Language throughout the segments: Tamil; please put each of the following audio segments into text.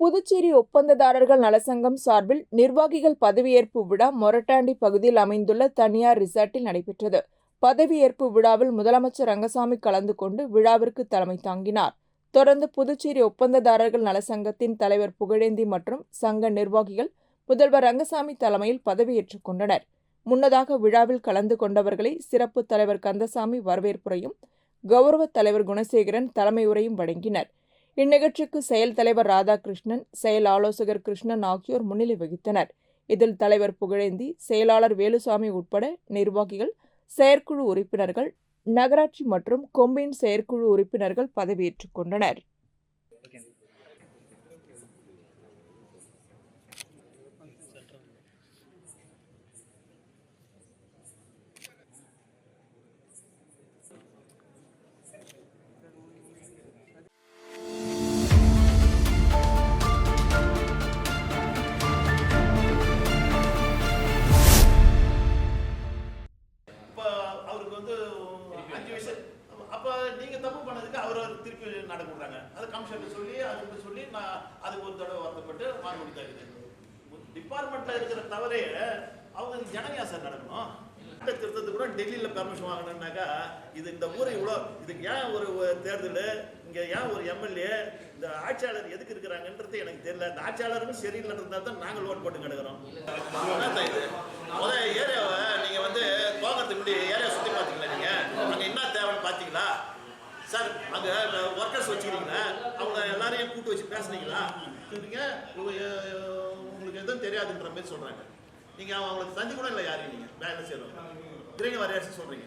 புதுச்சேரி ஒப்பந்ததாரர்கள் நலசங்கம் சார்பில் நிர்வாகிகள் பதவியேற்பு விழா மொரட்டாண்டி பகுதியில் அமைந்துள்ள தனியார் ரிசார்ட்டில் நடைபெற்றது. பதவியேற்பு விழாவில் முதலமைச்சர் ரங்கசாமி கலந்து கொண்டு விழாவிற்கு தலைமை தாங்கினார். தொடர்ந்து புதுச்சேரி ஒப்பந்ததாரர்கள் நலசங்கத்தின் தலைவர் புகழேந்தி மற்றும் சங்க நிர்வாகிகள் முதல்வர் ரங்கசாமி தலைமையில் பதவியேற்றுக் கொண்டனர். முன்னதாக விழாவில் கலந்து கொண்டவர்களை சிறப்பு தலைவர் கந்தசாமி வரவேற்புரையும் கௌரவ தலைவர் குணசேகரன் தலைமை உரையும் வழங்கினர். இந்நிகழ்ச்சிக்கு செயல் தலைவர் ராதாகிருஷ்ணன் செயல் ஆலோசகர் கிருஷ்ணன் ஆகியோர் முன்னிலை வகித்தனர். இதில் தலைவர் புகழேந்தி செயலாளர் வேலுசாமி உட்பட நிர்வாகிகள் செயற்குழு உறுப்பினர்கள் நகராட்சி மற்றும் கொம்பின் செயற்குழு உறுப்பினர்கள் பதவியேற்றுக் கொண்டனர். டிபார்ட்மெண்ட்டில் இருக்கிற தவறே அவங்க ஜனங்க சார் நடக்கணும்? சட்ட திருத்தத்துக்கு கூட டெல்லியில் பெர்மிஷன் வாங்கணும்னாக்கா இது இந்த ஊரை இவ்வளோ இதுக்கு ஏன் ஒரு தேர்தல் இங்கே ஏன் ஒரு எம்எல்ஏ இந்த ஆட்சியாளர் எதுக்கு இருக்கிறாங்கன்றது எனக்கு தெரியல. இந்த ஆட்சியாளரும் சரியில்லைன்னு இருந்தால் தான் நாங்கள் ஓட் போட்டு கிடக்கிறோம். முதல் இது? ஏரியாவை நீங்கள் வந்து போகிறதுக்கு முன்னாடி ஏரியா சுற்றி பார்த்தீங்களா நீங்கள் அங்கே என்ன தேவைன்னு பார்த்தீங்களா? சார் அங்கே ஒர்க்கர்ஸ் வச்சுக்கிறீங்களா? அவங்க எல்லாரையும் கூப்பிட்டு வச்சு பேசுனீங்களா? நீங்கள் எதுவும் தெரியாதுன்ற மாதிரி சொல்கிறாங்க நீங்கள் அவங்களுக்கு தந்தி கூட இல்லை யாரையும் நீங்கள் வேலை செய்யணும்? கிரீன் வரையாச்சு சொல்கிறீங்க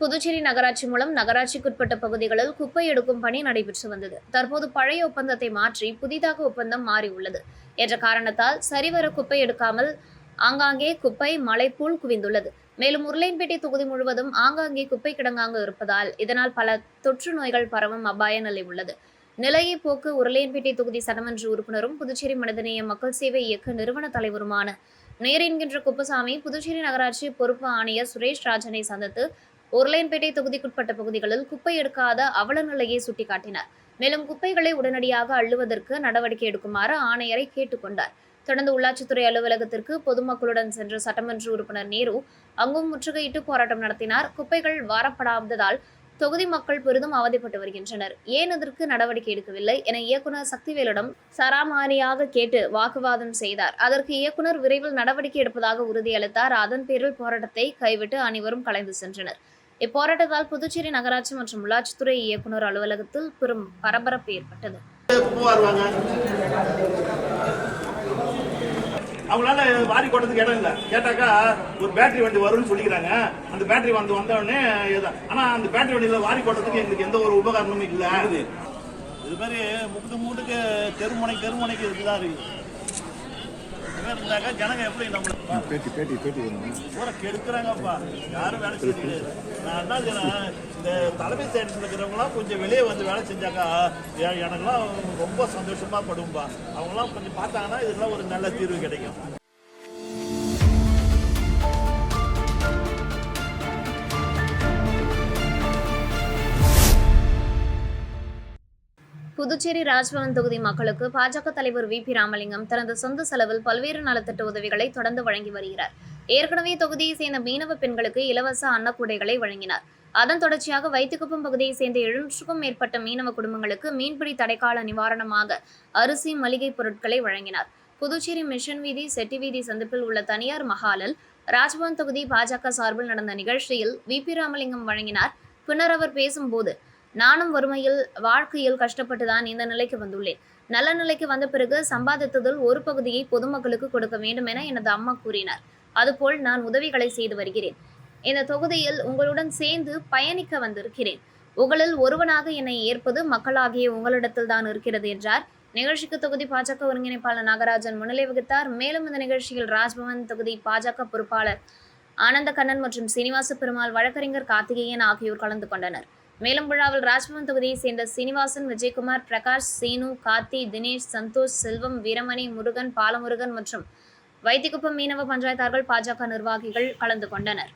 புதுச்சேரி நகராட்சி மூலம் நகராட்சிக்குட்பட்ட பகுதிகளில் குப்பை எடுக்கும் பணி நடைபெற்று வந்தது. தற்போது பழைய ஒப்பந்தத்தை மாற்றி புதிதாக ஒப்பந்தம் மாறியுள்ளது என்ற காரணத்தால் சரிவர குப்பை எடுக்காமல் ஆங்காங்கே குப்பை மலைப்பூல் குவிந்துள்ளது. மேலும் உருளையன்பேட்டை தொகுதி முழுவதும் ஆங்காங்கே குப்பை கிடங்காங்க இருப்பதால் இதனால் பல தொற்று நோய்கள் பரவும் அபாய நிலை உள்ளது. நிலையை போக்கு உருளையன்பேட்டை தொகுதி சட்டமன்ற உறுப்பினரும் புதுச்சேரி மனிதநேய மக்கள் சேவை இயக்க நிறுவன தலைவருமான நேர் என்கின்ற குப்பசாமி புதுச்சேரி நகராட்சி பொறுப்பு ஆணையர் சுரேஷ் ராஜனை சந்தித்து உருளையன்பேட்டை தொகுதிக்குட்பட்ட பகுதிகளில் குப்பை எடுக்காத அவல நிலையை சுட்டிக்காட்டினார். மேலும் குப்பைகளை உடனடியாக அள்ளுவதற்கு நடவடிக்கை எடுக்குமாறு ஆணையரை கேட்டுக்கொண்டார் தொடர்ந்து உள்ளாட்சித்துறை அலுவலகத்திற்கு பொதுமக்களுடன் சென்ற சட்டமன்ற உறுப்பினர் நேரு அங்கும் முற்றுகையிட்டு போராட்டம் நடத்தினார். குப்பைகள் வாரப்படாததால் தொகுதி மக்கள் பெரிதும் அவதிப்பட்டு வருகின்றனர். ஏன் இதற்கு நடவடிக்கை எடுக்கவில்லை? என இயக்குனர் சக்திவேலிடம் சராமாரியாக கேட்டு வாக்குவாதம் செய்தார். அதற்கு இயக்குனர் விரைவில் நடவடிக்கை எடுப்பதாக உறுதியளித்தார். அதன் பேரில் போராட்டத்தை கைவிட்டு அனைவரும் கலைந்து சென்றனர். இப்போராட்டத்தால் புதுச்சேரி நகராட்சி மற்றும் உள்ளாட்சித்துறை இயக்குனர் அலுவலகத்தில் பெரும் பரபரப்பு ஏற்பட்டது. அவங்களால வாரி கொட்டதுக்கு இடம் இல்லை. கேட்டாக்கா ஒரு பேட்டரி வண்டி வரும்னு சொல்லிக்கிறாங்க. அந்த பேட்டரி வந்து வந்தவொடனே ஆனா அந்த பேட்டரி வண்டியில வாரி கொட்டதுக்கு எங்களுக்கு எந்த ஒரு உபகரணமும் இல்லை. இது மாதிரி முக்கு மூட்டுக்கு தெருமுனை தெருமுனைக்கு இதுதான் இருக்குது? இருந்தாக்கா ஜனங்க எப்படி நம்மள பேட்டி பேட்டி பேட்டி பூரா கெடுக்கிறாங்கப்பா. யாரும் வேலை முடியாது. நான் என்ன செய்யறேன் இந்த தலைமை செயலத்தில் இருக்கிறவங்களாம் கொஞ்சம் வெளியே வந்து வேலை செஞ்சாக்கா எ- எனக்கெல்லாம் ரொம்ப சந்தோஷமா படும்பா. அவங்களாம் கொஞ்சம் பார்த்தாங்கன்னா இதெல்லாம் ஒரு நல்ல தீர்வு கிடைக்கும். புதுச்சேரி ராஜ்பவன் தொகுதி மக்களுக்கு பாஜக தலைவர் வி பி ராமலிங்கம் தனது சொந்த செலவில் பல்வேறு நலத்திட்ட உதவிகளை தொடர்ந்து வழங்கி வருகிறார். ஏற்கனவே தொகுதியை சேர்ந்த மீனவ பெண்களுக்கு இலவச அன்னக்கூடைகளை வழங்கினார். அதன் தொடர்ச்சியாக வைத்திக்குப்பம் பகுதியை சேர்ந்த எழுநூற்றுக்கும் மேற்பட்ட மீனவ குடும்பங்களுக்கு மீன்பிடி தடைக்கால நிவாரணமாக அரிசி மளிகை பொருட்களை வழங்கினார். புதுச்சேரி மிஷன் வீதி செட்டி வீதி சந்திப்பில் உள்ள தனியார் மஹாலில் ராஜ்பவன் தொகுதி பாஜக சார்பில் நடந்த நிகழ்ச்சியில் வி பி ராமலிங்கம் வழங்கினார். பின்னர் அவர் பேசும்போது நானும் வறுமையில் வாழ்க்கையில் கஷ்டப்பட்டு தான் இந்த நிலைக்கு வந்துள்ளேன். நல்ல நிலைக்கு வந்த பிறகு சம்பாதித்ததில் ஒரு பகுதியை பொதுமக்களுக்கு கொடுக்க வேண்டும் என எனது அம்மா கூறினார். அதுபோல் நான் உதவிகளை செய்து வருகிறேன். இந்த தொகுதியில் உங்களுடன் சேர்ந்து பயணிக்க வந்திருக்கிறேன். உங்களில் ஒருவனாக என்னை ஏற்பது மக்களாகிய உங்களிடத்தில் தான் இருக்கிறது என்றார். நிகழ்ச்சிக்கு தொகுதி பாஜக ஒருங்கிணைப்பாளர் நாகராஜன் முன்னிலை வகித்தார். மேலும் இந்த நிகழ்ச்சியில் ராஜ்பவன் தொகுதி பாஜக பொறுப்பாளர் ஆனந்த கண்ணன் மற்றும் சீனிவாச பெருமாள் வழக்கறிஞர் கார்த்திகேயன் ஆகியோர் கலந்து கொண்டனர். மேலும் விழாவில் ராஜ்பவன் தொகுதியைச் சேர்ந்த சீனிவாசன் விஜயகுமார் பிரகாஷ் சீனு கார்த்தி தினேஷ் சந்தோஷ் செல்வம் வீரமணி முருகன் பாலமுருகன் மற்றும் வைத்திக்குப்பம் மீனவ பஞ்சாயத்தார்கள் பாஜக நிர்வாகிகள் கலந்து கொண்டனர்.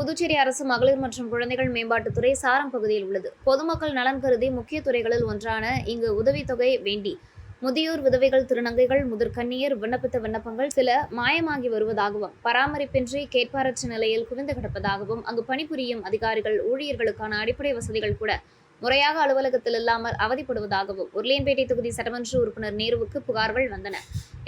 புதுச்சேரி அரசு மகளிர் மற்றும் குழந்தைகள் மேம்பாட்டுத்துறை சாரம் பகுதியில் உள்ளது. பொதுமக்கள் நலன் கருதி முக்கிய துறைகளில் ஒன்றான இங்கு உதவித்தொகை வேண்டி முதியோர் விதவைகள் திருநங்கைகள் முதற்கண்ணியர் விண்ணப்பித்த விண்ணப்பங்கள் சில மாயமாகி வருவதாகவும் பராமரிப்பின்றி கேட்பாரற்ற நிலையில் குவிந்து கிடப்பதாகவும் அங்கு பணிபுரியும் அதிகாரிகள் ஊழியர்களுக்கான அடிப்படை வசதிகள் கூட முறையாக அலுவலகத்தில் இல்லாமல் அவதிப்படுவதாகவும் உருளையன்பேட்டை தொகுதி சட்டமன்ற உறுப்பினர் நேருவுக்கு புகார்கள் வந்தன.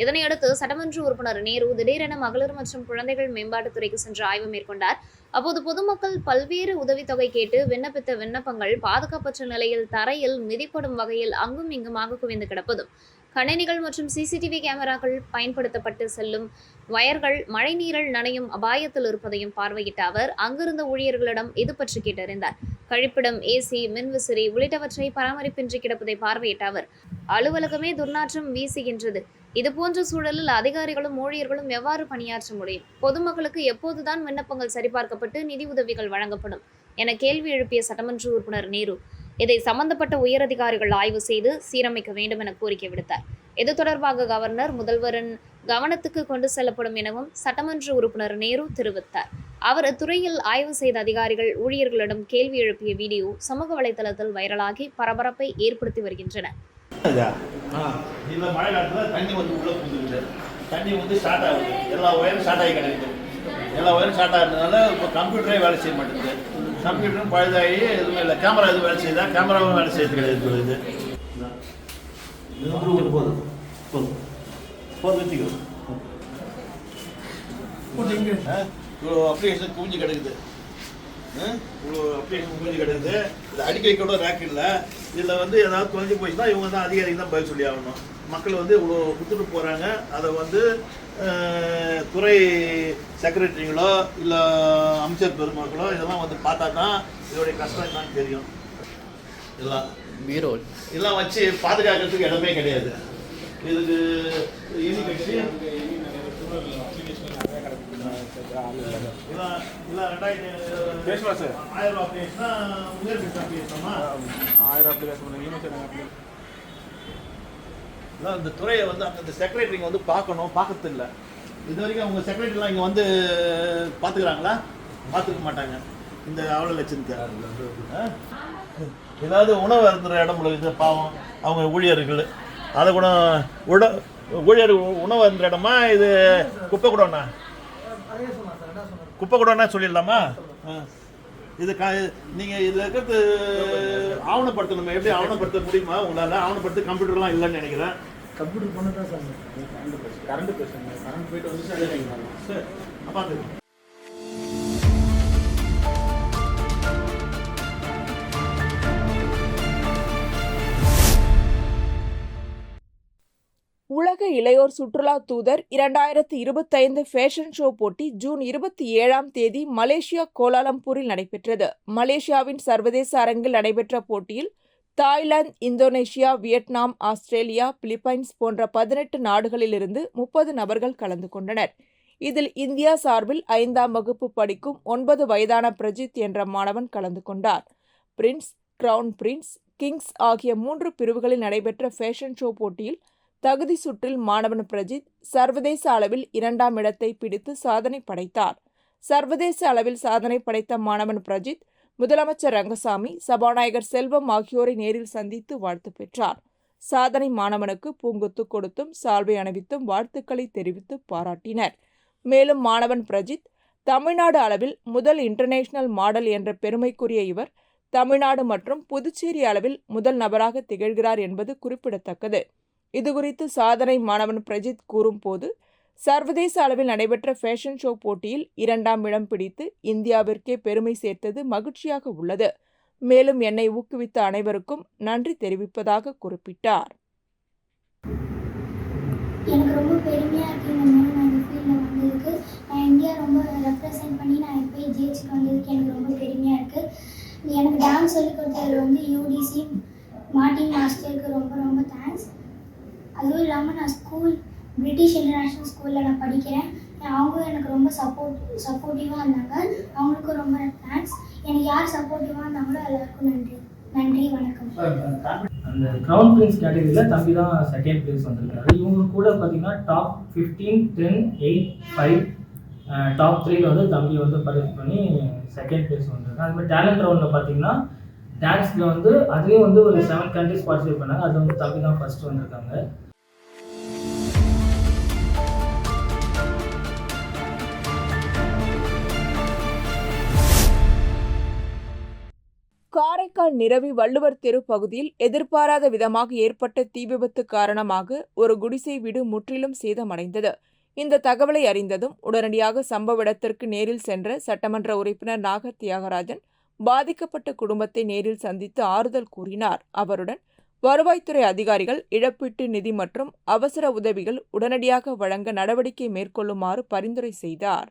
இதனையடுத்து சட்டமன்ற உறுப்பினர் நேரு திடீரென மகளிர் மற்றும் குழந்தைகள் மேம்பாட்டுத்துறைக்கு சென்று ஆய்வு மேற்கொண்டார். அப்போது பொதுமக்கள் பல்வேறு உதவித்தொகை கேட்டு விண்ணப்பித்த விண்ணப்பங்கள் பாதுகாப்பற்ற நிலையில் தரையில் மிதிப்படும் வகையில் அங்கும் இங்குமாக குவிந்து கிடப்பதும் கணினிகள் மற்றும் சிசிடிவி கேமராக்கள் பயன்படுத்தப்பட்டு செல்லும் வயர்கள் மழைநீரில் நனையும் அபாயத்தில் இருப்பதையும் பார்வையிட்ட அவர் அங்கிருந்த ஊழியர்களிடம் இது பற்றி கேட்டறிந்தார். கழிப்பிடம் ஏசி மின்விசிறி உள்ளிட்டவற்றை பராமரிப்பின்றி கிடப்பதை பார்வையிட்ட அவர் அலுவலகமே துர்நாற்றம் வீசுகின்றது. இதுபோன்ற சூழலில் அதிகாரிகளும் ஊழியர்களும் எவ்வாறு பணியாற்ற முடியும்? பொதுமக்களுக்கு எப்போதுதான் விண்ணப்பங்கள் சரிபார்க்கப்பட்டு நிதி உதவிகள் வழங்கப்படும்? என கேள்வி எழுப்பிய சட்டமன்ற உறுப்பினர் நேரு இதை சம்பந்தப்பட்ட உயரதிகாரிகள் ஆய்வு செய்து சீரமைக்க வேண்டும் என கோரிக்கை விடுத்தார். இது தொடர்பாக கவர்னர் முதல்வரின் கவனத்துக்கு கொண்டு செல்லப்படும் எனவும் சட்டமன்ற உறுப்பினர் நேரு தெரிவித்தார். அவர் துறையில் ஆய்வு செய்த அதிகாரிகள் ஊழியர்களிடம் கேள்வி எழுப்பிய வீடியோ சமூக வலைதளத்தில் வைரலாகி பரபரப்பை ஏற்படுத்தி வருகின்றன. தண்ணி வந்து ஸ்டார்ட் ஆகுது. எல்லா ஒயரும் ஸ்டார்ட் ஆகி கிடைக்குது. எல்லா ஒயரும் ஸ்டார்ட் ஆகிறதுனால இப்போ கம்ப்யூட்டரே வேலை செய்ய மாட்டேங்குது. கம்ப்யூட்டரும் பழுதாகி எதுவுமே இல்லை. கேமரா எதுவும் வேலை செய்யுதா கேமராவும் வேலை செய்யறது கிடையாது இது. போதும் போதும் போதும் வச்சுக்கோ ஆ, இவ்வளோ அப்ளிகேஷன் குவிஞ்சு கிடக்குது. இவ்வளோ அப்ளிகேஷன் குவிஞ்சு கிடக்குது. இது அடிக்க வைக்க கூட ரேக் இல்லை. இதில் வந்து ஏதாவது தொலைஞ்சு போச்சுன்னா இவங்க தான் அதிகாரிக்கு தான் பதில் சொல்லி ஆகணும் மக்கள் வந்து இவ்வளோ கொடுத்துட்டு போகிறாங்க அதை வந்து துறை செக்ரட்டரிங்களோ இல்லை அமைச்சர் பெருமக்களோ இதெல்லாம் வந்து பார்த்தா தான் இதோடைய கஷ்டம் என்னன்னு தெரியும். இதெல்லாம் பீரோல் இதெல்லாம் வச்சு பாதுகாக்கிறதுக்கு இடமே கிடையாது. இதுக்கு ஈஸி கட்சி. ஆயிரம் ஆயிரம் அப்ளிகேஷன் ஈமெயில் அப்ளிகேஷன் அதான் இந்த துறையை வந்து அங்கே இந்த செக்ரட்டரிங்க வந்து பார்க்கணும் பார்க்கறது இல்லை இது வரைக்கும் அவங்க செக்ரட்டரிலாம் இங்கே வந்து பார்த்துக்கிறாங்களா? பார்த்துக்க மாட்டாங்க. இந்த அவ்வளோ லட்சத்துக்கு? ஏதாவது உணவு அருந்துற இடம் உள்ளது பாவம். அவங்க ஊழியர்கள். அதை கூட உட ஊழியர் உணவு அருந்துற இடமா? இது குப்பை கூடண்ணா குப்பை கூடண்ணா சொல்லிடலாமா. இது கா நீங்கள் இதில் இருக்கிறது ஆவணப்படுத்தணுமே. எப்படி ஆவணப்படுத்த முடியுமா? உங்களால் ஆவணப்படுத்த கம்ப்யூட்டர்லாம் இல்லைன்னு நினைக்கிறேன். கம்ப்யூட்டர் பண்ண தான் சார் கரண்ட் பேசுங்க கரண்ட் போயிட்டு வந்து சார் சரி அப்போ அது. உலக இளையோர் சுற்றுலா தூதர் இரண்டாயிரத்தி இருபத்தைந்து ஃபேஷன் ஷோ போட்டி ஜூன் இருபத்தி ஏழாம் தேதி மலேசியா கோலாலம்பூரில் நடைபெற்றது. மலேசியாவின் சர்வதேச அரங்கில் நடைபெற்ற போட்டியில் Thailand Indonesia Vietnam Australia Philippines போன்ற பதினெட்டு நாடுகளிலிருந்து முப்பது நபர்கள் கலந்து கொண்டனர். இதில் இந்தியா சார்பில் ஐந்தாம் வகுப்பு படிக்கும் ஒன்பது வயதான பிரஜித் என்ற மாணவன் கலந்து கொண்டார். பிரின்ஸ் கிரவுன் பிரின்ஸ் கிங்ஸ் ஆகிய மூன்று பிரிவுகளில் நடைபெற்ற ஃபேஷன் ஷோ போட்டியில் தகுதி சுற்றில் மாணவன் பிரஜித் சர்வதேச அளவில் இரண்டாம் இடத்தை பிடித்து சாதனை படைத்தார். சர்வதேச அளவில் சாதனை படைத்த மாணவன் பிரஜித் முதலமைச்சர் ரங்கசாமி சபாநாயகர் செல்வம் ஆகியோரை நேரில் சந்தித்து வாழ்த்து பெற்றார். சாதனை மாணவனுக்கு பூங்கொத்து கொடுத்தும் சால்வை அணிவித்தும் வாழ்த்துக்களை தெரிவித்து பாராட்டினர். மேலும் மாணவன் பிரஜித் தமிழ்நாடு அளவில் முதல் இன்டர்நேஷனல் மாடல் என்ற பெருமைக்குரிய இவர் தமிழ்நாடு மற்றும் புதுச்சேரி அளவில் முதல் நபராக திகழ்கிறார் என்பது குறிப்பிடத்தக்கது. இதுகுறித்து சாதனை மாணவன் பிரஜித் கூறும்போது சர்வதேச அளவில் நடைபெற்ற ஃபேஷன் ஷோ போட்டியில் இரண்டாம் இடம் பிடித்து இந்தியாவிற்கே பெருமை சேர்த்தது மகிழ்ச்சியாக உள்ளது. மேலும் என்னை ஊக்குவித்த அனைவருக்கும் நன்றி தெரிவிப்பதாக குறிப்பிட்டார். எனக்கு ரொம்ப பெருமையாக இருக்குது இந்த மாதிரி நான் இந்த ஃபீல்டில் வந்ததுக்கு. நான் இந்தியா ரொம்ப ரெப்ரசன்ட் பண்ணி நான் போய் ஜெயிச்சுட்டு வந்ததுக்கு எனக்கு ரொம்ப பெருமையாக இருக்குது எனக்கு டான்ஸ் சொல்லிக் கொடுத்தது வந்து யூடிசி மார்டின் மாஸ்டருக்கு ரொம்ப ரொம்ப தேங்க்ஸ் அதுவும் இல்லாமல் நான் ஸ்கூல் பிரிட்டிஷ் இன்டர்நேஷ்னல் ஸ்கூலில் நான் படிக்கிறேன். அவங்க எனக்கு ரொம்ப சப்போர்ட் சப்போர்ட்டிவாக இருந்தாங்க. அவங்களுக்கும் ரொம்ப தேங்க்ஸ் எனக்கு யார் சப்போர்ட்டிவாக இருந்தாங்களோ எல்லாருக்கும் நன்றி. நன்றி வணக்கம். அந்த கிரவுன் பிரின்ஸ் கேட்டகரியில் தம்பி தான் செகண்ட் பிளேஸ் வந்திருக்காரு. இவங்க கூட பார்த்தீங்கன்னா top fifteen ten eight five top த்ரீல வந்து தம்பி வந்து பார்ட்டிசிபேட் பண்ணி செகண்ட் பிளேஸ் வந்திருக்காங்க அது மாதிரி டேலண்ட் ரவுண்டில் பார்த்தீங்கன்னா டான்ஸில் வந்து அதுலேயும் வந்து ஒரு செவன் கண்ட்ரிஸ் பார்ட்டிசிபேட் பண்ணாங்க. அது வந்து தம்பி தான் ஃபர்ஸ்ட் வந்திருக்காங்க. காரைக்கால் நிரவி வள்ளுவர் தெரு பகுதியில் எதிர்பாராத விதமாக ஏற்பட்ட தீ விபத்து காரணமாக ஒரு குடிசை வீடு முற்றிலும் சேதமடைந்தது. இந்த தகவலை அறிந்ததும் உடனடியாக சம்பவ இடத்திற்கு நேரில் சென்ற சட்டமன்ற உறுப்பினர் நாக தியாகராஜன் பாதிக்கப்பட்ட குடும்பத்தை நேரில் சந்தித்து ஆறுதல் கூறினார். அவருடன் வருவாய்த்துறை அதிகாரிகள் இழப்பீட்டு நிதி மற்றும் அவசர உதவிகள் உடனடியாக வழங்க நடவடிக்கை மேற்கொள்ளுமாறு பரிந்துரை செய்தார்.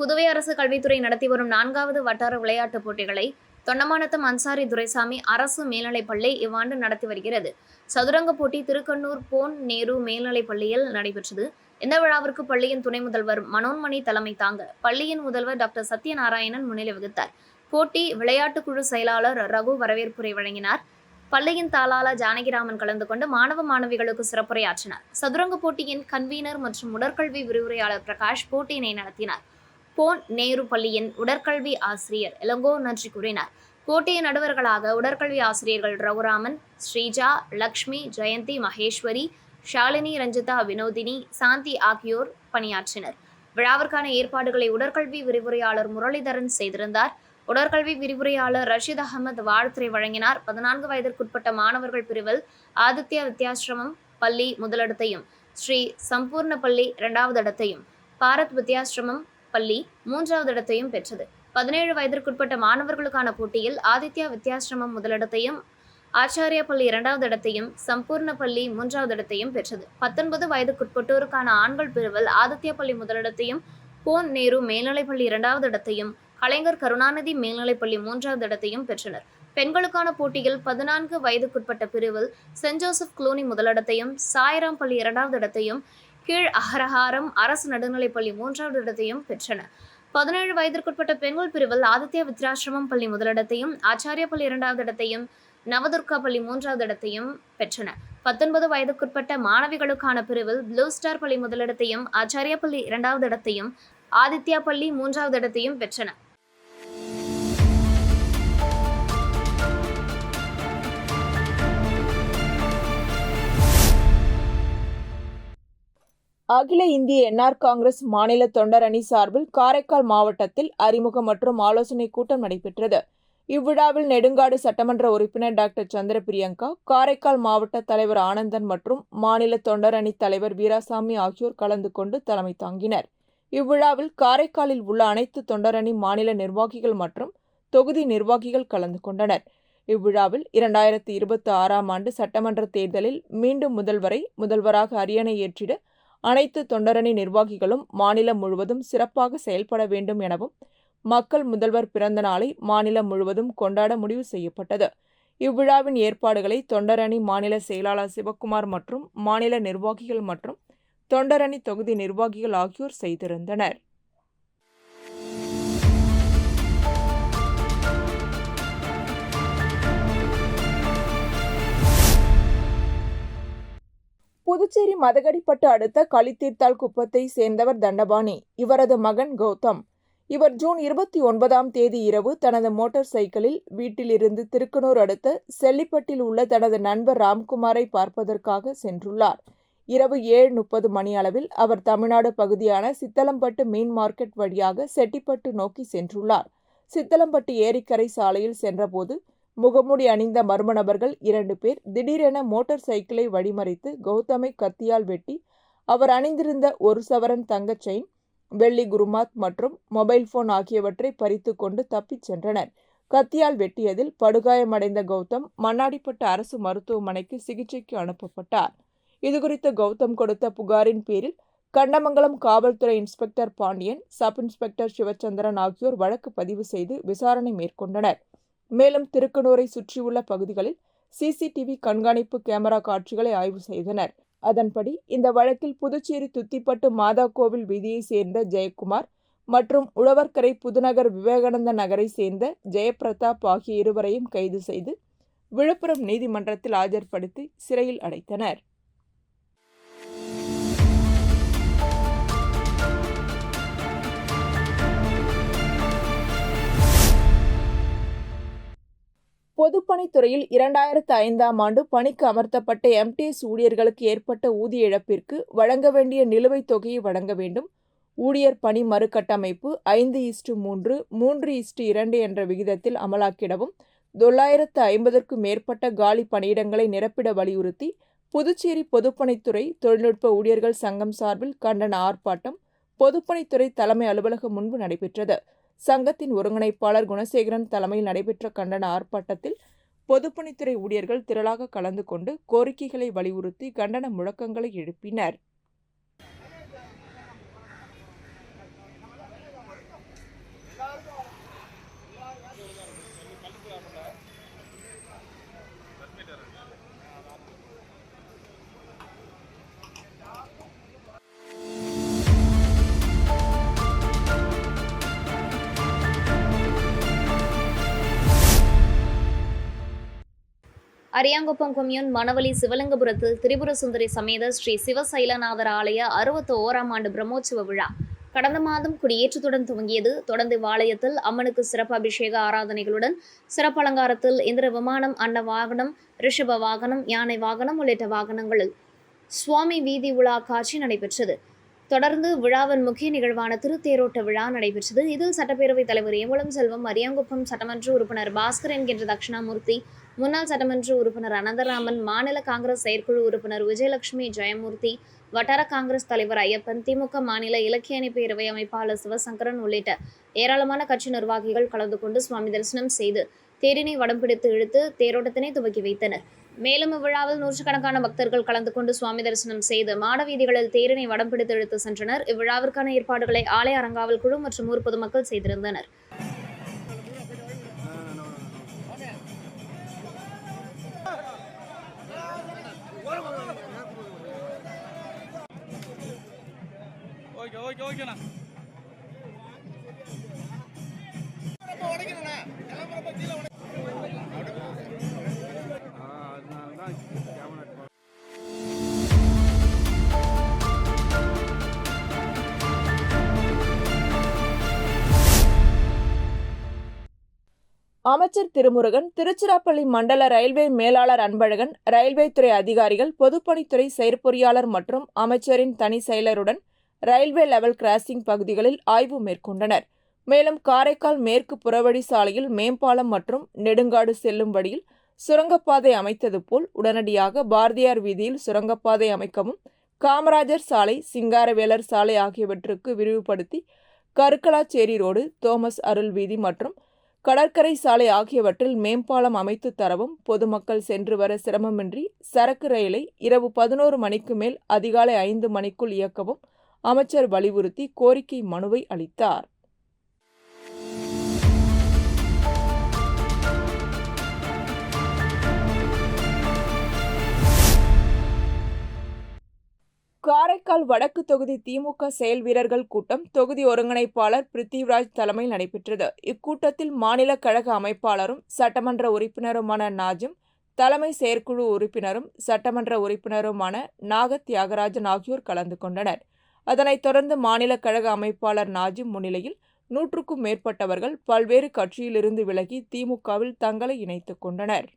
புதுவை அரசு கல்வித்துறை நடத்தி வரும் நான்காவது வட்டார விளையாட்டுப் போட்டிகளை தொண்டமானத்தம் அன்சாரி துரைசாமி அரசு மேல்நிலைப் பள்ளி இவ்வாண்டு நடத்தி வருகிறது. சதுரங்க போட்டி திருக்கண்ணூர் போன் நேரு மேல்நிலைப் பள்ளியில் நடைபெற்றது. இந்த விழாவிற்கு பள்ளியின் துணை முதல்வர் மனோன்மணி தலைமை தாங்க பள்ளியின் முதல்வர் டாக்டர் சத்யநாராயணன் முன்னிலை வகித்தார். போட்டி விளையாட்டுக் குழு செயலாளர் ரகு வரவேற்புரை வழங்கினார். பள்ளியின் தாளாளர் ஜானகிராமன் கலந்து கொண்டு மாணவ மாணவிகளுக்கு சிறப்புரையாற்றினார். சதுரங்க போட்டியின் கன்வீனர் மற்றும் உடற்கல்வி விரிவுரையாளர் பிரகாஷ் போட்டியினை நடத்தினார். போன் நேரு பள்ளியின் உடற்கல்வி ஆசிரியர். இளங்கோ நன்றி கூறினார். கோட்டைய நடுவர்களாக உடற்கல்வி ஆசிரியர்கள் ரகுராமன் ஸ்ரீஜா லக்ஷ்மி ஜெயந்தி மகேஸ்வரி ஷாலினி ரஞ்சிதா வினோதினி சாந்தி ஆகியோர் பணியாற்றினர். விழாவிற்கான ஏற்பாடுகளை உடற்கல்வி விரிவுரையாளர் முரளிதரன் செய்திருந்தார். உடற்கல்வி விரிவுரையாளர் ரஷீத் அகமது வாழ்த்துரை வழங்கினார். பதினான்கு வயதிற்குட்பட்ட மாணவர்கள் பிரிவில் ஆதித்யா வித்யாசிரமம் பள்ளி முதலிடத்தையும் ஸ்ரீ சம்பூர்ண பள்ளி இரண்டாவது இடத்தையும் பாரத் வித்யாசிரமம் பள்ளி மூன்றாவது இடத்தையும் பெற்றது. பதினேழு வயதிற்குட்பட்ட மாணவர்களுக்கான போட்டியில் ஆதித்யா வித்யாசிரமம் முதலிடத்தையும் ஆச்சாரியா பள்ளி இரண்டாவது இடத்தையும் சம்பூர்ண பள்ளி மூன்றாவது இடத்தையும் பெற்றது. பத்தொன்பது வயதுக்குட்பட்டோருக்கான ஆண்கள் பிரிவில் ஆதித்யா பள்ளி முதலிடத்தையும் போன் நேரு மேல்நிலைப்பள்ளி இரண்டாவது இடத்தையும் கலைஞர் கருணாநிதி மேல்நிலைப்பள்ளி மூன்றாவது இடத்தையும் பெற்றனர். பெண்களுக்கான போட்டியில் பதினான்கு வயதுக்குட்பட்ட பிரிவில் சென்ட் ஜோசப் குளூனி முதலிடத்தையும் சாய்ராம் பள்ளி இரண்டாவது இடத்தையும் கீழ் அகரஹாரம் அரசு நடுநிலைப்பள்ளி மூன்றாவது இடத்தையும் பெற்றன. பதினேழு வயதிற்குட்பட்ட பெண்கள் பிரிவில் ஆதித்யா வித்ராசிரமம் பள்ளி முதலிடத்தையும் ஆச்சாரிய பள்ளி இரண்டாவது இடத்தையும் நவதுர்கா பள்ளி மூன்றாவது இடத்தையும் பெற்றன. பத்தொன்பது வயதுக்குட்பட்ட மாணவிகளுக்கான பிரிவில் ப்ளூ ஸ்டார் பள்ளி முதலிடத்தையும் ஆச்சாரிய பள்ளி இரண்டாவது இடத்தையும் ஆதித்யா பள்ளி மூன்றாவது இடத்தையும் பெற்றன. அகில இந்திய என்ஆர் காங்கிரஸ் மாநில தொண்டர் அணி சார்பில் காரைக்கால் மாவட்டத்தில் அறிமுக மற்றும் ஆலோசனை கூட்டம் நடைபெற்றது. இவ்விழாவில் நெடுங்காடு சட்டமன்ற உறுப்பினர் டாக்டர் சந்திர பிரியங்கா காரைக்கால் மாவட்ட தலைவர் ஆனந்தன் மற்றும் மாநில தொண்டர் அணி தலைவர் வீராசாமி ஆகியோர் கலந்து கொண்டு தலைமை தாங்கினர். இவ்விழாவில் காரைக்காலில் உள்ள அனைத்து தொண்டரணி மாநில நிர்வாகிகள் மற்றும் தொகுதி நிர்வாகிகள் கலந்து கொண்டனர். இவ்விழாவில் இரண்டாயிரத்தி இருபத்தி ஆறாம் ஆண்டு சட்டமன்ற தேர்தலில் மீண்டும் முதல்வரை முதல்வராக அரியணை ஏற்றிட அனைத்து தொண்டரணி நிர்வாகிகளும் மாநிலம் முழுவதும் சிறப்பாக செயல்பட வேண்டும் எனவும் மக்கள் முதல்வர் பிறந்த நாளை மாநிலம் முழுவதும் கொண்டாட முடிவு செய்யப்பட்டது. இவ்விழாவின் ஏற்பாடுகளை தொண்டரணி மாநில செயலாளர் சிவக்குமார் மற்றும் மாநில நிர்வாகிகள் மற்றும் தொண்டரணி தொகுதி நிர்வாகிகள் ஆகியோர் செய்திருந்தனர். புதுச்சேரி மதகடிப்பட்டு அடுத்த களித்தீர்த்தால் குப்பத்தை சேர்ந்தவர் தண்டபாணி இவரது மகன் கௌதம். இவர் ஜூன் இருபத்தி ஒன்பதாம் தேதி இரவு தனது மோட்டார் சைக்கிளில் வீட்டிலிருந்து திருக்கனூர் அடுத்த செல்லிப்பட்டில் உள்ள தனது நண்பர் ராம்குமாரை பார்ப்பதற்காக சென்றுள்ளார். இரவு ஏழு முப்பது மணி அளவில் அவர் தமிழ்நாடு பகுதியான சித்தலம்பட்டு மீன் மார்க்கெட் வழியாக செட்டிப்பட்டு நோக்கி சென்றுள்ளார். சித்தலம்பட்டு ஏரிக்கரை சாலையில் சென்றபோது முகமூடி அணிந்த மர்ம நபர்கள் இரண்டு பேர் திடீரென மோட்டார் சைக்கிளை வழிமறித்து கௌதமை கத்தியால் வெட்டி அவர் அணிந்திருந்த ஒரு சவரன் தங்கச் செயின் வெள்ளி குருமாத் மற்றும் மொபைல் போன் ஆகியவற்றை பறித்து கொண்டு தப்பிச் சென்றனர். கத்தியால் வெட்டியதில் படுகாயமடைந்த கௌதம் மண்ணாடிப்பட்ட அரசு மருத்துவமனைக்கு சிகிச்சைக்கு அனுப்பப்பட்டார். இதுகுறித்து கௌதம் கொடுத்த புகாரின் பேரில் கண்டமங்கலம் காவல்துறை inspector Pandian sub inspector Sivachandran ஆகியோர் வழக்கு பதிவு செய்து விசாரணை மேற்கொண்டனர். மேலும் திருக்கனூரை சுற்றியுள்ள பகுதிகளில் சிசிடிவி கண்காணிப்பு கேமரா காட்சிகளை ஆய்வு செய்தனர். அதன்படி இந்த வழக்கில் புதுச்சேரி துத்திப்பட்டு மாதா கோவில் வீதியைச் சேர்ந்த ஜெயக்குமார் மற்றும் உழவர்கரை புதுநகர் விவேகானந்த நகரை சேர்ந்த ஜெயபிரதாப் ஆகிய இருவரையும் கைது செய்து விழுப்புரம் நீதிமன்றத்தில் ஆஜர்படுத்தி சிறையில் அடைத்தனர். பொதுப்பணித்துறையில் இரண்டாயிரத்து ஐந்தாம் ஆண்டு பணிக்கு அமர்த்தப்பட்ட எம்டிஎஸ் ஊழியர்களுக்கு ஏற்பட்ட ஊதிய இழப்பிற்கு வழங்க வேண்டிய நிலுவைத் தொகையை வழங்க வேண்டும். ஊழியர் பணி மறுகட்டமைப்பு ஐந்து இஸ்டு மூன்று மூன்று இஸ்டு இரண்டு என்ற விகிதத்தில் அமலாக்கிடவும் தொள்ளாயிரத்து ஐம்பதற்கும் மேற்பட்ட காலி பணியிடங்களை நிரப்பிட வலியுறுத்தி புதுச்சேரி பொதுப்பணித்துறை தொழில்நுட்ப ஊழியர்கள் சங்கம் சார்பில் கண்டன ஆர்ப்பாட்டம் பொதுப்பணித்துறை தலைமை அலுவலகம் முன்பு நடைபெற்றது. சங்கத்தின் ஒருங்கிணைப்பாளர் குணசேகரன் தலைமையில் நடைபெற்ற கண்டன ஆர்ப்பாட்டத்தில் பொதுப்பணித்துறை ஊழியர்கள் திரளாக கலந்து கொண்டு கோரிக்கைகளை வலியுறுத்தி கண்டன முழக்கங்களை எழுப்பினர். அரியாங்குப்பம் கொம்யூன் மணவலி சிவலிங்கபுரத்தில் திரிபுர சுந்தரி சமேத ஸ்ரீ சிவசைலநாதர் ஆலய அறுபத்தி ஓராம் ஆண்டு பிரம்மோற்சவ விழா கடந்த மாதம் குடியேற்றத்துடன் துவங்கியது. தொடர்ந்து வாளையத்தில் அம்மனுக்கு சிறப்பு அபிஷேக ஆராதனைகளுடன் சிறப்பு அலங்காரத்தில் இந்திர விமானம் அன்ன வாகனம் ரிஷப வாகனம் யானை வாகனம் உள்ளிட்ட வாகனங்களில் சுவாமி வீதி உலா காட்சி நடைபெற்றது. தொடர்ந்து விழாவின் முக்கிய நிகழ்வான திருத்தேரோட்ட விழா நடைபெற்றது. இதில் சட்டப்பேரவைத் தலைவர் ஏமுலம் செல்வம் அரியாங்குப்பம் சட்டமன்ற உறுப்பினர் பாஸ்கர் என்கின்ற தட்சிணாமூர்த்தி முன்னாள் சட்டமன்ற உறுப்பினர் அனந்தராமன் மாநில காங்கிரஸ் செயற்குழு உறுப்பினர் விஜயலட்சுமி ஜெயமூர்த்தி வட்டார காங்கிரஸ் தலைவர் ஐயப்பன் திமுக மாநில இலக்கிய அணி பேரவை அமைப்பாளர் சிவசங்கரன் உள்ளிட்ட ஏராளமான கட்சி நிர்வாகிகள் கலந்து கொண்டு சுவாமி தரிசனம் செய்து தேரினை வடம் பிடித்து இழுத்து தேரோட்டத்தினை துவக்கி வைத்தனர். மேலும் இவ்விழாவில் நூற்றுக்கணக்கான பக்தர்கள் கலந்து கொண்டு சுவாமி தரிசனம் செய்து மாட வீதிகளில் தேரினை வடம் பிடித்து இழுத்து சென்றனர். இவ்விழாவிற்கான ஏற்பாடுகளை ஆலய அறங்காவல் குழு மற்றும் ஊர் பொதுமக்கள் செய்திருந்தனர். ஓகேண்ணா. அமைச்சர் திருமுருகன் திருச்சிராப்பள்ளி மண்டல ரயில்வே மேலாளர் அன்பழகன் ரயில்வே துறை அதிகாரிகள் பொதுப்பணித்துறை செயற்பொறியாளர் மற்றும் அமைச்சரின் தனி செயலருடன் ரயில்வே லெவல் கிராசிங் பகுதிகளில் ஆய்வு மேற்கொண்டனர். மேலும் காரைக்கால் மேற்கு புறவழி சாலையில் மேம்பாலம் மற்றும் நெடுங்காடு செல்லும் வழியில் சுரங்கப்பாதை அமைத்தது போல் உடனடியாக பாரதியார் வீதியில் சுரங்கப்பாதை அமைக்கவும் காமராஜர் சாலை சிங்காரவேலர் சாலை ஆகியவற்றுக்கு விரிவுபடுத்தி கருக்கலாச்சேரி ரோடு தோமஸ் அருள் வீதி மற்றும் கடற்கரை சாலை ஆகியவற்றில் மேம்பாலம் அமைத்து தரவும் பொதுமக்கள் சென்று வர சிரமமின்றி சரக்கு ரயிலை இரவு பதினோரு மணிக்கு மேல் அதிகாலை ஐந்து மணிக்குள் இயக்கவும் அமைச்சர் வலியுறுத்தி கோரிக்கை மனுவை அளித்தார். காரைக்கால் வடக்கு தொகுதி திமுக செயல் வீரர்கள் கூட்டம் தொகுதி ஒருங்கிணைப்பாளர் பிருத்திவிராஜ் தலைமையில் நடைபெற்றது. இக்கூட்டத்தில் மாநில கழக அமைப்பாளரும் சட்டமன்ற உறுப்பினருமான நாஜும் தலைமை செயற்குழு உறுப்பினரும் சட்டமன்ற உறுப்பினருமான நாக தியாகராஜன் ஆகியோர் கலந்து கொண்டனர். அதனைத் தொடர்ந்து மாநில கழக அமைப்பாளர் நாஜிம் முன்னிலையில் நூற்றுக்கும் மேற்பட்டவர்கள் பல்வேறு கட்சியிலிருந்து விலகி திமுகவில் தங்களை இணைத்துக் கொண்டனர்.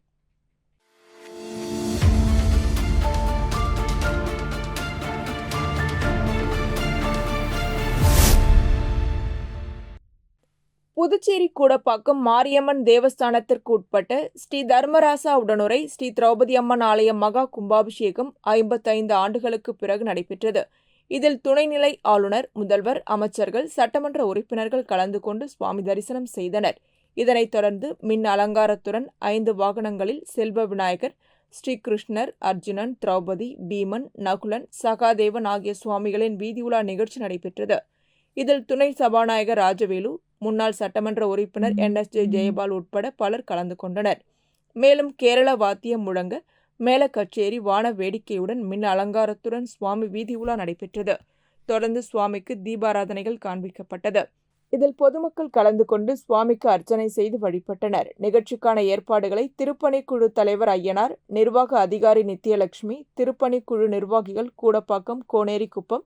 புதுச்சேரி கூடப்பாக்கம் மாரியம்மன் தேவஸ்தானத்திற்கு உட்பட்ட ஸ்ரீ தர்மராசா உடனுரை ஸ்ரீ திரௌபதி அம்மன் ஆலய மகா கும்பாபிஷேகம் ஐம்பத்தைந்து ஆண்டுகளுக்கு பிறகு நடைபெற்றது. இதில் துணைநிலை ஆளுநர் முதல்வர் அமைச்சர்கள் சட்டமன்ற உறுப்பினர்கள் கலந்து கொண்டு சுவாமி தரிசனம் செய்தனர். இதனைத் தொடர்ந்து மின் அலங்காரத்துடன் ஐந்து வாகனங்களில் செல்வ விநாயகர் ஸ்ரீ கிருஷ்ணர் அர்ஜுனன் திரௌபதி பீமன் நகுலன் சகாதேவன் ஆகிய சுவாமிகளின் வீதியுலா நிகழ்ச்சி நடைபெற்றது. இதில் துணை சபாநாயகர் ராஜவேலு முன்னாள் சட்டமன்ற உறுப்பினர் என் எஸ் ஜே ஜெயபால் உட்பட பலர் கலந்து கொண்டனர். மேலும் கேரள வாத்தியம் முழங்க மேலக்கச்சேரி வான வேடிக்கையுடன் மின் அலங்காரத்துடன் சுவாமி வீதி உலா நடைபெற்றது. தொடர்ந்து சுவாமிக்கு தீபாராதனைகள் காண்பிக்கப்பட்டது. இதில் பொதுமக்கள் கலந்து கொண்டு சுவாமிக்கு அர்ச்சனை செய்து வழிபட்டனர். நிகழ்ச்சிக்கான ஏற்பாடுகளை திருப்பணிக்குழு தலைவர் ஐயனார் நிர்வாக அதிகாரி நித்யலட்சுமி திருப்பணிக்குழு நிர்வாகிகள் கூடப்பாக்கம் கோனேரிக்குப்பம்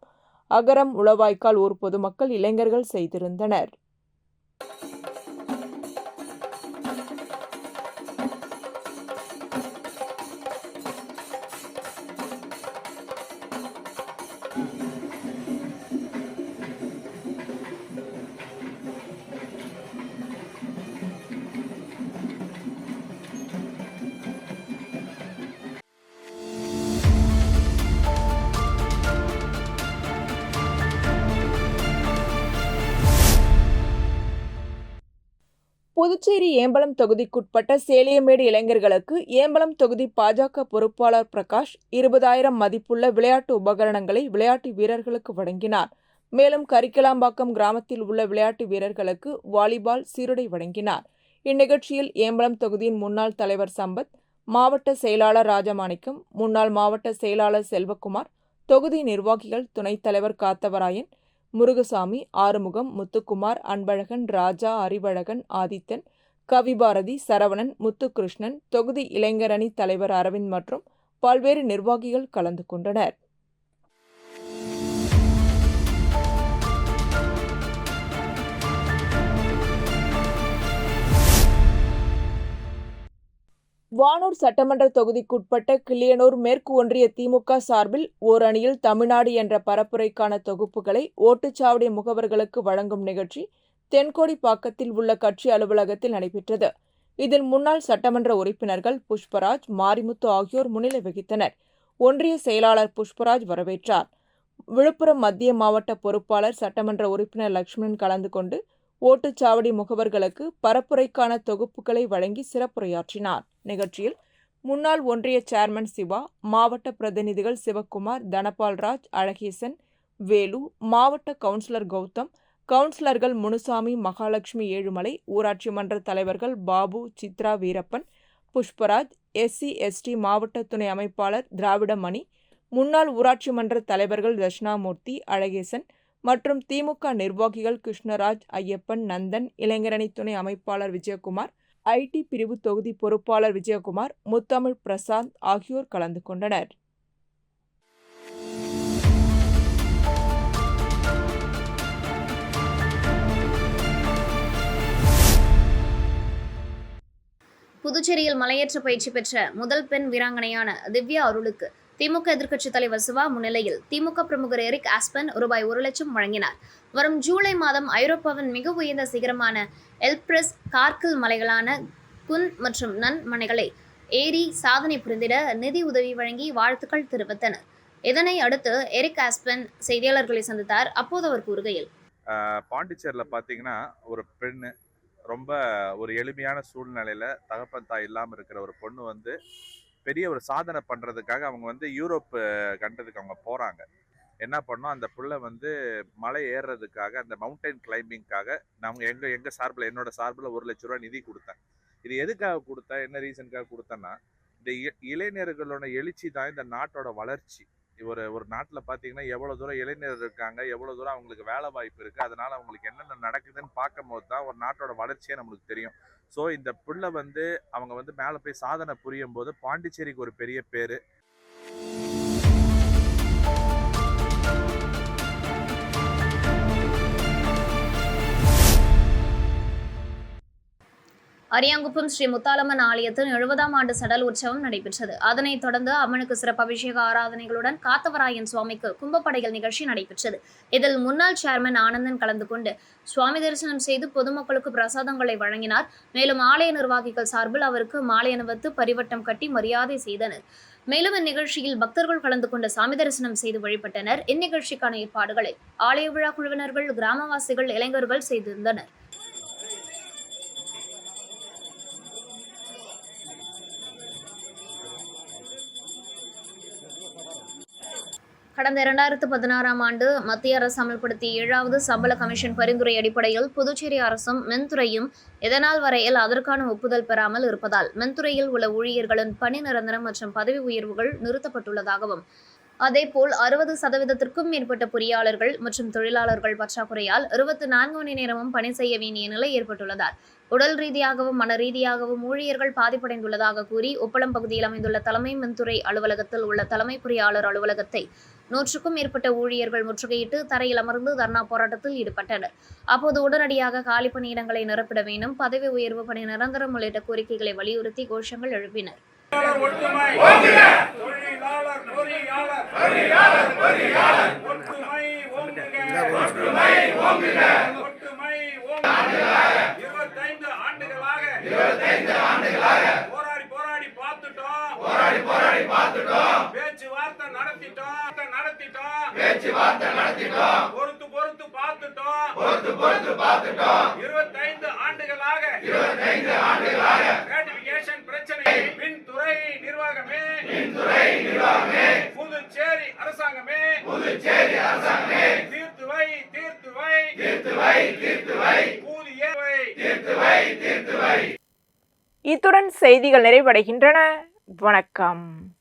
அகரம் உளவாய்க்கால் ஊர் பொதுமக்கள் இளைஞர்கள் செய்திருந்தனர். புதுச்சேரி ஏம்பலம் தொகுதிக்குட்பட்ட சேலியமேடு இளைஞர்களுக்கு ஏம்பலம் தொகுதி பாஜக பொறுப்பாளர் பிரகாஷ் இருபதாயிரம் மதிப்புள்ள விளையாட்டு உபகரணங்களை விளையாட்டு வீரர்களுக்கு வழங்கினார். மேலும் கரிக்கலாம்பாக்கம் கிராமத்தில் உள்ள விளையாட்டு வீரர்களுக்கு வாலிபால் சீருடை வழங்கினார். இந்நிகழ்ச்சியில் ஏம்பலம் தொகுதியின் முன்னாள் தலைவர் சம்பத் மாவட்ட செயலாளர் ராஜமாணிக்கம் முன்னாள் மாவட்ட செயலாளர் செல்வகுமார் தொகுதி நிர்வாகிகள் துணைத் தலைவர் காத்தவராயன் முருகசாமி ஆறுமுகம் முத்துக்குமார் அன்பழகன் ராஜா அறிவழகன் ஆதித்தன் கவிபாரதி சரவணன் முத்துகிருஷ்ணன் தொகுதி இளைஞரணி தலைவர் அரவிந்த் மற்றும் பல்வேறு நிர்வாகிகள் கலந்து கொண்டனர். வானூர் சட்டமன்ற தொகுதிக்குட்பட்ட கிளியனூர் மேற்கு ஒன்றிய திமுக சார்பில் ஓர் அணியில் தமிழ்நாடு என்ற பரப்புரைக்கான தொகுப்புகளை ஓட்டுச்சாவடி முகவர்களுக்கு வழங்கும் நிகழ்ச்சி தென்கோடிப்பாக்கத்தில் உள்ள கட்சி அலுவலகத்தில் நடைபெற்றது. இதில் முன்னாள் சட்டமன்ற உறுப்பினர்கள் புஷ்பராஜ் மாரிமுத்து ஆகியோர் முன்னிலை வகித்தனர். ஒன்றிய செயலாளர் புஷ்பராஜ் வரவேற்றார். விழுப்புரம் மத்திய மாவட்ட பொறுப்பாளர் சட்டமன்ற உறுப்பினர் லட்சுமணன் கலந்து கொண்டு ஓட்டுச்சாவடி முகவர்களுக்கு பரப்புரைக்கான தொகுப்புகளை வழங்கி சிறப்புரையாற்றினார். நிகழ்ச்சியில் முன்னாள் ஒன்றிய சேர்மன் சிவா மாவட்ட பிரதிநிதிகள் சிவக்குமார் தனபால் ராஜ் அழகேசன் வேலு மாவட்ட கவுன்சிலர் கௌதம் கவுன்சிலர்கள் முனுசாமி மகாலட்சுமி ஏழுமலை ஊராட்சி மன்ற தலைவர்கள் பாபு சித்ரா வீரப்பன் புஷ்பராஜ் எஸ்சி எஸ்டி மாவட்ட துணை அமைப்பாளர் திராவிடமணி முன்னாள் ஊராட்சி மன்ற தலைவர்கள் தட்சிணாமூர்த்தி அழகேசன் மற்றும் திமுக நிர்வாகிகள் கிருஷ்ணராஜ் ஐயப்பன் நந்தன் இளைஞரணி துணை அமைப்பாளர் விஜயகுமார் ஐடி பிரிவு தொகுதி பொறுப்பாளர் விஜயகுமார் முத்தமிழ் பிரசாந்த் ஆகியோர் கலந்து கொண்டனர். புதுச்சேரியில் மலையேற்ற பயிற்சி பெற்ற முதல் பெண் வீராங்கனையான திவ்யா அருளுக்கு திமுக எதிர்க்கட்சித் தலைவர் சிவா முன்னிலையில் திமுக பிரமுகர் எரிக் ஆஸ்பன் ரூபாய் ஒரு லட்சம் வழங்கினார். வரும் ஜூலை மாதம் ஐரோப்பாவின் மிக உயர்ந்த சிகரமான எல்பிரஸ் கார்கில் மலைகளான குன் மற்றும் நன் மனைகளை ஏறி சாதனை புரிந்திட நிதி உதவி வழங்கி வாழ்த்துக்கள் தெரிவித்தனர். இதனை அடுத்து எரிக் ஆஸ்பன் செய்தியாளர்களை சந்தித்தார். அப்போது அவர் கூறுகையில் ஆஹ் பாண்டிச்சேரியில் பார்த்தீங்கன்னா ஒரு பெண்ணு ரொம்ப ஒரு எளிமையான சூழ்நிலையில் தகப்பன் தாய் இல்லாமல் இருக்கிற ஒரு பொண்ணு வந்து பெரிய ஒரு சாதனை பண்ணுறதுக்காக அவங்க வந்து யூரோப் கண்டதுக்கு அவங்க போகிறாங்க என்ன பண்ணோம்? அந்த புள்ள வந்து மலை ஏறுறதுக்காக அந்த மவுண்டைன் கிளைம்பிங்காக நான் எங்கள் எங்கள் சார்பில் என்னோட சார்பில் ஒரு லட்ச ரூபா நிதி கொடுத்தேன். இது எதுக்காக கொடுத்தேன்? என்ன ரீசனுக்காக கொடுத்தேன்னா இந்த இ- இளைஞர்களோட எழுச்சி தான் இந்த நாட்டோட வளர்ச்சி. ஒரு ஒரு நாட்டில் பார்த்தீங்கன்னா எவ்வளோ தூரம் இளைஞர் இருக்காங்க எவ்வளோ தூரம் அவங்களுக்கு வேலை வாய்ப்பு இருக்குது அதனால் அவங்களுக்கு என்னென்ன நடக்குதுன்னு பார்க்கும்போது தான் ஒரு நாட்டோட வளர்ச்சியே நம்மளுக்கு தெரியும். ஸோ இந்த பிள்ளை வந்து அவங்க வந்து மேலே போய் சாதனை புரியும் போது பாண்டிச்சேரிக்கு ஒரு பெரிய பேர். அரியாங்குப்பம் ஸ்ரீ முத்தாலம்மன் ஆலயத்தின் எழுபதாம் ஆண்டு சடல் உற்சவம் நடைபெற்றது. அதனைத் தொடர்ந்து அம்மனுக்கு சிறப்பு அபிஷேக ஆராதனைகளுடன் காத்தவராயன் சுவாமிக்கு கும்பப்படைகள் நிகழ்ச்சி நடைபெற்றது. இதில் முன்னாள் சேர்மன் ஆனந்தன் கலந்து கொண்டு சுவாமி தரிசனம் செய்து பொதுமக்களுக்கு பிரசாதங்களை வழங்கினார். மேலும் ஆலய நிர்வாகிகள் சார்பில் அவருக்கு மாலை அணிவித்து பரிவட்டம் கட்டி மரியாதை செய்தனர். மேலும் இந்நிகழ்ச்சியில் பக்தர்கள் கலந்து கொண்டு சாமி தரிசனம் செய்து வழிபட்டனர். இந்நிகழ்ச்சிக்கான ஏற்பாடுகளை ஆலய விழா குழுவினர்கள் கிராமவாசிகள் இளைஞர்கள் செய்திருந்தனர். கடந்த இரண்டாயிரத்து பதினாறாம் ஆண்டு மத்திய அரசு அமல்படுத்திய ஏழாவது சம்பள கமிஷன் பரிந்துரை அடிப்படையில் புதுச்சேரி அரசும் மின்துறையும் இதனால் வரையில் அதற்கான ஒப்புதல் பெறாமல் இருப்பதால் மின்துறையில் உள்ள ஊழியர்களின் பணி நிரந்தரம் மற்றும் பதவி உயர்வுகள் நிறுத்தப்பட்டுள்ளதாகவும் அதேபோல் அறுபது சதவீதத்திற்கும் மேற்பட்ட பொறியாளர்கள் மற்றும் தொழிலாளர்கள் பற்றாக்குறையால் இருபத்தி நான்கு மணி நேரமும் பணி செய்ய வேண்டிய நிலை ஏற்பட்டுள்ளதால் உடல் ரீதியாகவும் மன ரீதியாகவும் ஊழியர்கள் பாதிப்படைந்துள்ளதாக கூறி உப்பளம் பகுதியில் அமைந்துள்ள தலைமை மின்துறை அலுவலகத்தில் உள்ள தலைமை பொறியாளர் அலுவலகத்தை நூற்றுக்கும் மேற்பட்ட ஊழியர்கள் முற்றுகையிட்டு தரையில் அமர்ந்து தர்ணா போராட்டத்தில் ஈடுபட்டனர். அப்போது உடனடியாக காலி பணியிடங்களை நிரப்பிட வேண்டும். பதவி உயர்வு பணி நிரந்தரம் உள்ளிட்ட கோரிக்கைகளை வலியுறுத்தி கோஷங்கள் எழுப்பினர். போராடி போராடி பார்த்துட்டோம் போராடி போராடி பார்த்துட்டோம். பேச்சுவார்த்தை நடத்திட்டோம். நடத்திட்டோம். பொறுத்து பொறுத்து பார்த்துட்டோம். பொறுத்து பொறுத்து பார்த்துட்டோம். இருபத்தைந்து ஆண்டுகளாக இருபத்தைந்து ஆண்டுகளாக ரேட்டிபிகேஷன் பிரச்சனை மின்துறை நிர்வாகமே மின்துறை நிர்வாகமே புதுச்சேரி அரசாங்கமே புதுச்சேரி அரசாங்கமே தீர்த்து வை தீர்த்து வை தீர்த்து வை தீர்த்து வை ஊதிய வை. தீர்த்து வை தீர்த்து வை. இத்துடன் செய்திகள் நிறைவடைகின்றன. வணக்கம்.